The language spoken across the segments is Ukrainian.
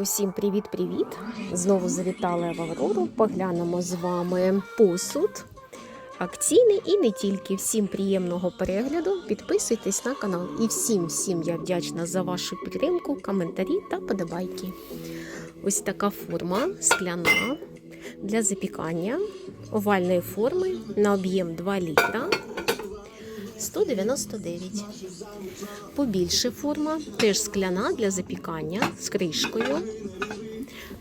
Усім привіт-привіт! Знову завітали в Аврору. Поглянемо з вами посуд. Акційний і не тільки. Всім приємного перегляду. Підписуйтесь на канал. І всім, всім я вдячна за вашу підтримку, коментарі та подобайки. Ось така форма скляна для запікання овальної форми на об'єм 2 літра. 199. Побільше форма, теж скляна для запікання з кришкою.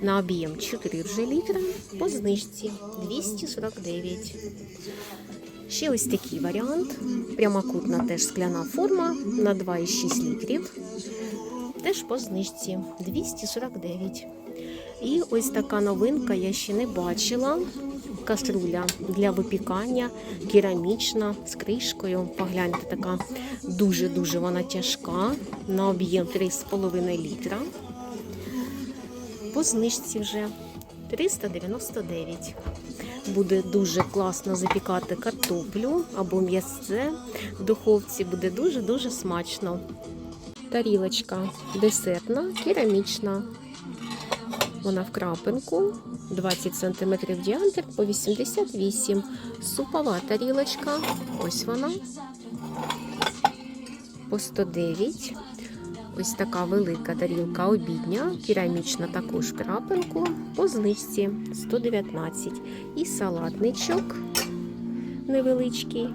На об'єм 4 вже літра, по знижці 249. Ще ось такий варіант. Прямокутна теж скляна форма на 2,6 літрів. Теж по знижці 249. І ось така новинка я ще не бачила. Каструля для випікання, керамічна з кришкою. Погляньте, така дуже-дуже вона тяжка. На об'єм 3,5 літра. По знижці вже 399. Буде дуже класно запікати картоплю або м'ясце в духовці. Буде дуже-дуже смачно. Тарілочка десертна, керамічна. Вона в крапинку, 20 см діаметр по 88 Супова тарілочка. Ось вона. По 109. Ось така велика тарілка обідня, керамічна також крапинку, по знижці 119. І салатничок невеличкий,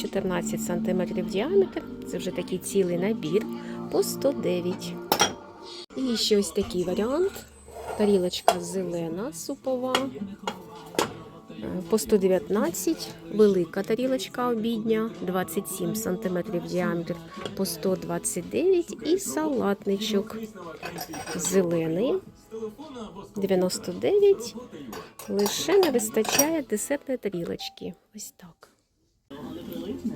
14 см діаметр. Це вже такий цілий набір по 109. І ще ось такий варіант. Тарілочка зелена, супова. По 119, велика тарілочка обідня, 27 см діаметр по 129 і салатничок зелений 99. Лише не вистачає десертної тарілочки. Ось так.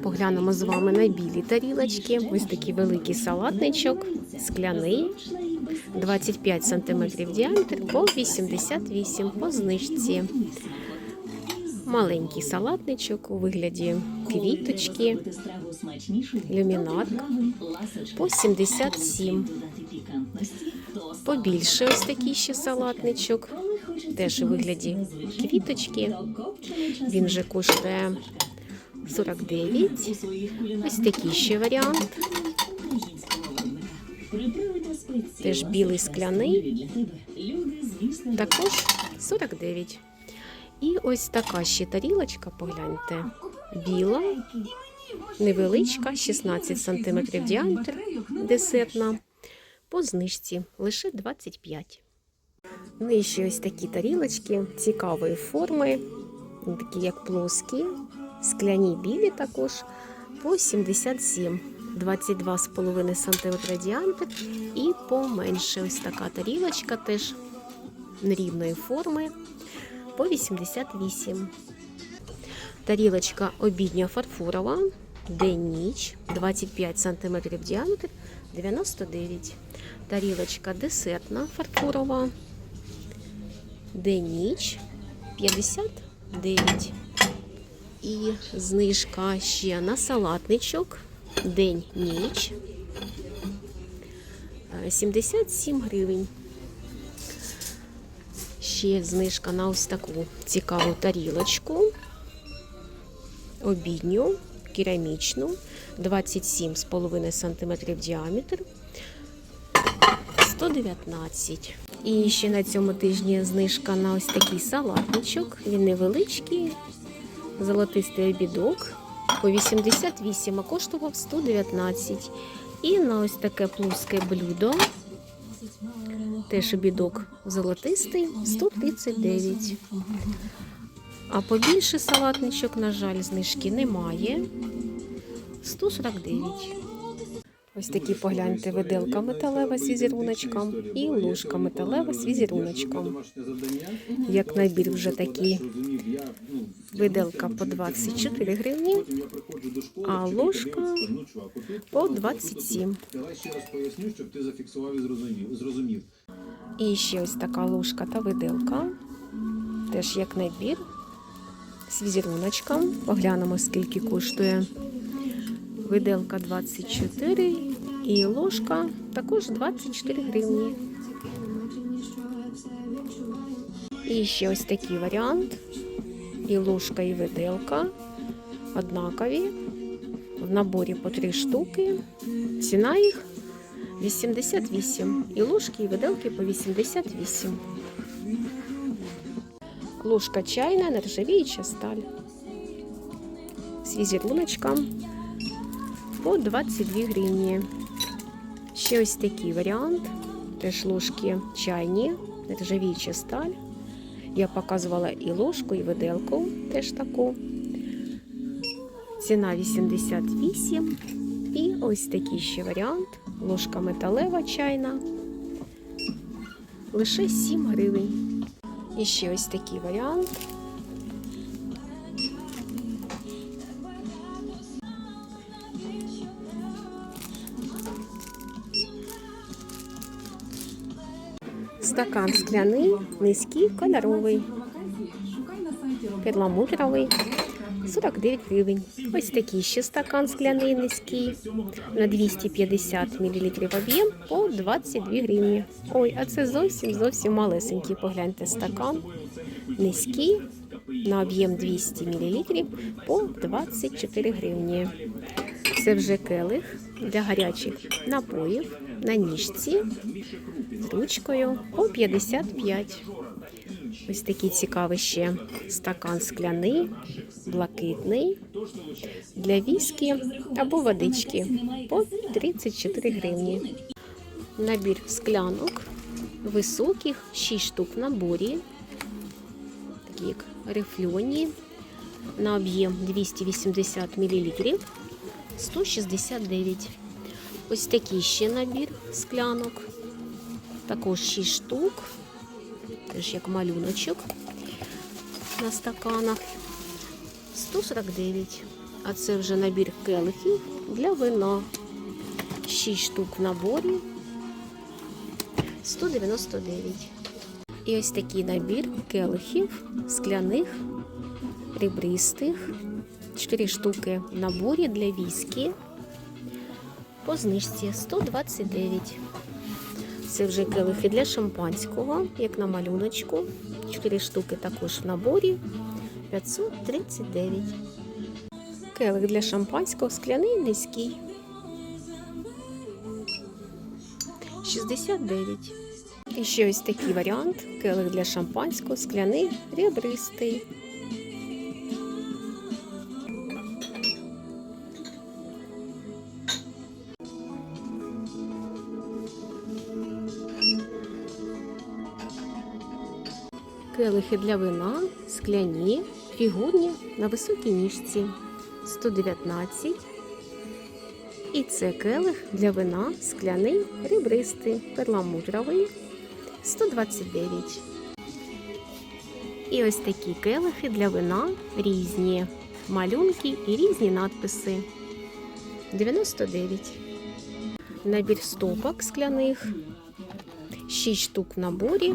Поглянемо з вами на білі тарілочки. Ось такий великий салатничок, скляний. 25 см діаметр по 88 по знижці. Маленький салатничок у вигляді квіточки, люмінарка по 77. Побільше ось такий ще салатничок, теж у вигляді квіточки. Він вже коштує 49. Ось такий ще варіант. Теж білий скляний, також 49. І ось така ще тарілочка, погляньте, біла, невеличка, 16 см діаметр, десертна, по знижці лише 25. Ну і ще ось такі тарілочки цікавої форми, такі як плоскі, скляні білі також, по 77 22,5 см діаметр і поменше ось така тарілочка теж нерівної форми по 88. Тарілочка обідня фарфорова, день-ніч, 25 см діаметр, 99. Тарілочка десертна фарфорова, день-ніч, 59. І знижка ще на салатничок, день-ніч, 77 гривень. Ще знижка на ось таку цікаву тарілочку, обідню, керамічну, 27,5 см діаметр, 119. І ще на цьому тижні знижка на ось такий салатничок. Він невеличкий, золотистий обідок по 88, а коштував 119. І на ось таке плоске блюдо Теж обідок золотистий 139. А побільше салатничок, на жаль, знижки немає. 149. Ось такі погляньте виделка металева з візеруночком і ложка металева з візеруночком. Як набір вже такі виделка по 24 гривні, а ложка по 27. Давай ще раз поясню, щоб ти зафіксував і зрозумів. І ще ось така ложка та виделка. Теж як набір з візеруночком. Поглянемо, скільки коштує. Виделка 24 і ложка також 24 гривні. І ще ось такий варіант. І ложка, і виделка. Однакові. В наборі по три штуки. Ціна їх 88. І ложки, і виделки по 88. Ложка чайна, нержавіюча сталь. З візеруночком по 22 гривні. Ще ось такий варіант. Теж ложки чайні, нержавіюча сталь. Я показувала і ложку, і виделку теж таку. Ціна 88. І ось такий ще варіант. Ложка металева чайна. Лише 7 гривень. І ще ось такий варіант. Стакан скляний, низький, кольоровий, перламутровий, 49 гривень. Ось такий ще стакан скляний низький на 250 мл об'єм по 22 гривні. Ой, а це зовсім зовсім малесенький. Погляньте стакан низький на об'єм 200 мл по 24 гривні. Це вже келих для гарячих напоїв на ніжці з ручкою по 55. Ось такий цікавий ще стакан скляний, блакитний для віскі або водички по 34 гривні. Набір склянок високих, 6 штук в наборі, такі як рифльоні, на об'єм 280 мл 169. Ось такий ще набір склянок. Також 6 штук. Теж як малюночок на стаканах. 149. А це вже набір келихів для вина. 6 штук в наборі. 199. І ось такий набір келихів скляних, ребристих. 4 штуки в наборі для віскі. По знижці 129. Це вже келихи для шампанського, як на малюночку. 4 штуки також в наборі 539. Келих для шампанського скляний низький. 69. І ще ось такий варіант. Келих для шампанського, скляний, ребристий. Келихи для вина, скляні, фігурні на високій ніжці 119. І це келих для вина, скляний, ребристий, перламутровий 129. І ось такі келихи для вина різні. Малюнки і різні надписи 99. Набір стопок скляних. 6 штук в наборі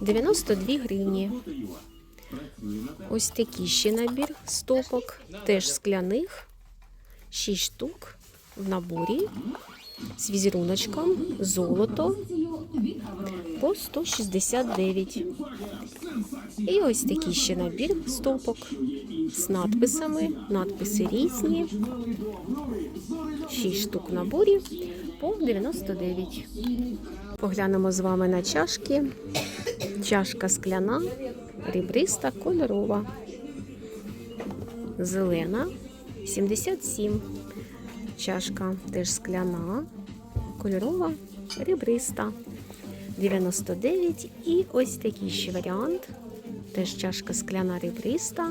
92 гривні. Ось такий ще набір стопок, теж скляних, 6 штук в наборі з візеруночком, золото по 169. І ось такий ще набір стопок з надписами. Надписи різні. 6 штук в наборі по 99. Поглянемо з вами на чашки. Чашка скляна, ребриста, кольорова. Зелена 77. Чашка теж скляна, кольорова, ребриста 99. І ось такий ще варіант. Теж чашка скляна ребриста,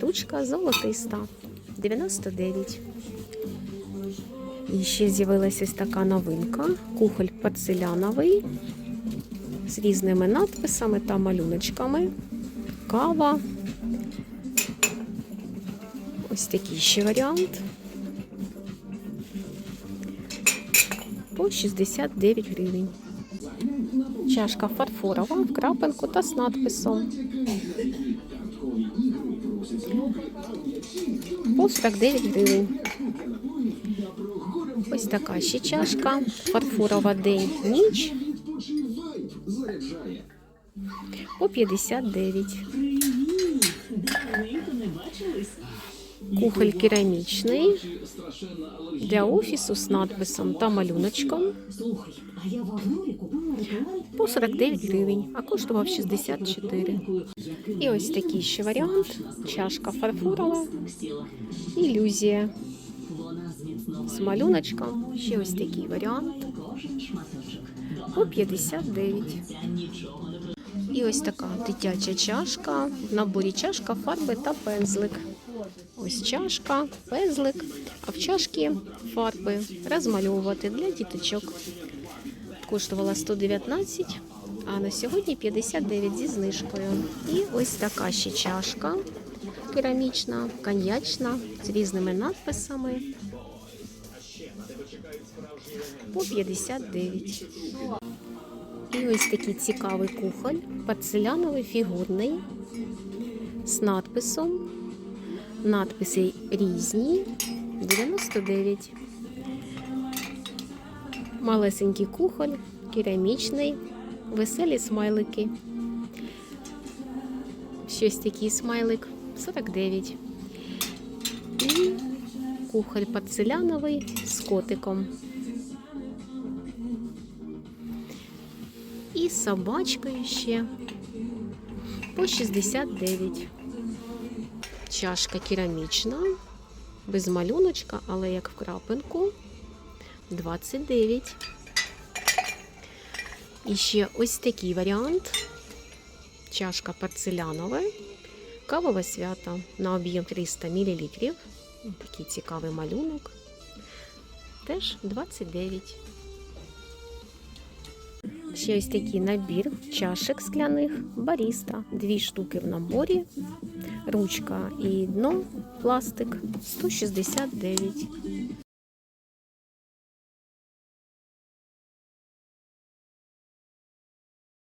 ручка золотиста 99. І ще з'явилася ось така новинка. Кухоль порцеляновий з різними надписами та малюночками. Кава. Ось такий ще варіант. По 69 гривень. Чашка фарфорова в крапинку та з надписом. По 49 гривень. Така ще чашка. Фарфорова день ніч по 59. Привіт! Давненько не бачились. Кухоль керамічний для офісу з надписом та малюночком по 49 гривень, а коштував 64. І ось такий ще варіант. Чашка фарфорова, ілюзія з малюночком. Ще ось такий варіант по 59. Ця нічого не І ось така дитяча чашка. В наборі чашка, фарби та пензлик. Ось чашка, пензлик, а в чашки фарби розмальовувати для діточок. Коштувала 119, а на сьогодні 59 зі знижкою. І ось така ще чашка керамічна, коньячна, з різними надписами. По 59. І ось такий цікавий кухоль, порцеляновий фігурний з надписом. Надписи різні 99. Малесенький кухоль, керамічний, веселі смайлики. Щось такий смайлик 49. І кухоль порцеляновий з котиком. Собачкою ще по 69. Чашка керамічна, без малюночка, але як в крапинку 29. І ще ось такий варіант. Чашка порцелянова, кавове свято на об'єм 300 мл. Такий цікавий малюнок. Теж 29. Ще ось такий набір чашек скляних баріста. Дві штуки в наборі. Ручка і дно пластик 169.